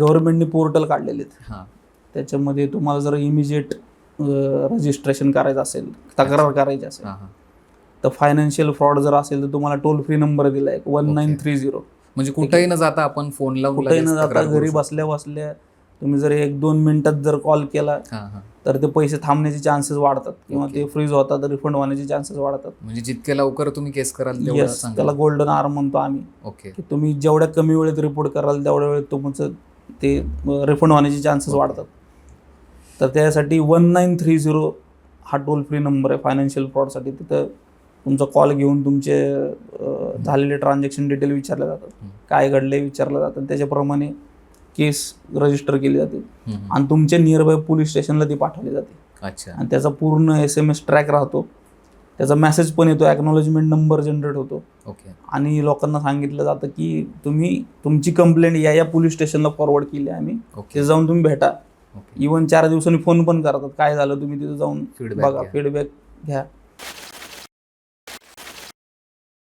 गव्हर्नमेंटने पोर्टल काढलेले आहेत. हां. त्याच्यामध्ये तुम्हाला जर इमिजिएट रजिस्ट्रेशन करायचं असेल तक्रार करायची असेल तर फायनान्शियल फ्रॉड जर असेल तर तुम्हाला टोल फ्री नंबर दिला आहे वन नाईन. थ्री झिरो म्हणजे कुठेही न जाता आपण फोन लावून कुठेही न जाता घरी. बसल्या बसल्या तुम्ही जर एक दोन मिनिटात जर कॉल केला तर ते पैसे थांबण्याचे चान्सेस वाढतात. किंवा. ते फ्रीज होतात रिफंड होण्याचे चान्सेस वाढतात. म्हणजे जितके लवकर तुम्ही केस कराल. त्याला गोल्डन आर्म म्हणतो आम्ही. ओके. तुम्ही जेवढ्या कमी वेळेत रिपोर्ट कराल तेवढ्या वेळेत तुमचं ते रिफंड होण्याचे चान्सेस वाढतात. तर त्यासाठी वन नाईन थ्री झिरो हा टोल फ्री नंबर आहे फायनान्शियल फ्रॉडसाठी तिथं तुमचा कॉल घेऊन तुमचे झालेले ट्रान्झॅक्शन डिटेल विचारले जातात. काय घडले विचारलं जातं. त्याच्याप्रमाणे केस रजिस्टर केली जाते. आणि तुमच्या नियर बाय पोलीस स्टेशनला ती पाठवली जाते. अच्छा. आणि त्याचा पूर्ण एस एम एस ट्रॅक राहतो. त्याचा मेसेज पण येतो ॲक्नॉलेजमेंट नंबर जनरेट होतो. ओके आणि लोकांना सांगितलं जातं की तुम्ही तुमची कंप्लेंट या या पोलीस स्टेशनला फॉरवर्ड केली आहे आम्ही. ओके तिथे जाऊन तुम्ही भेटा. इवन चार दिवसांनी फोन पण करतात. काय झालं तुम्ही तिथे जाऊन बघा. फीडबॅक घ्या.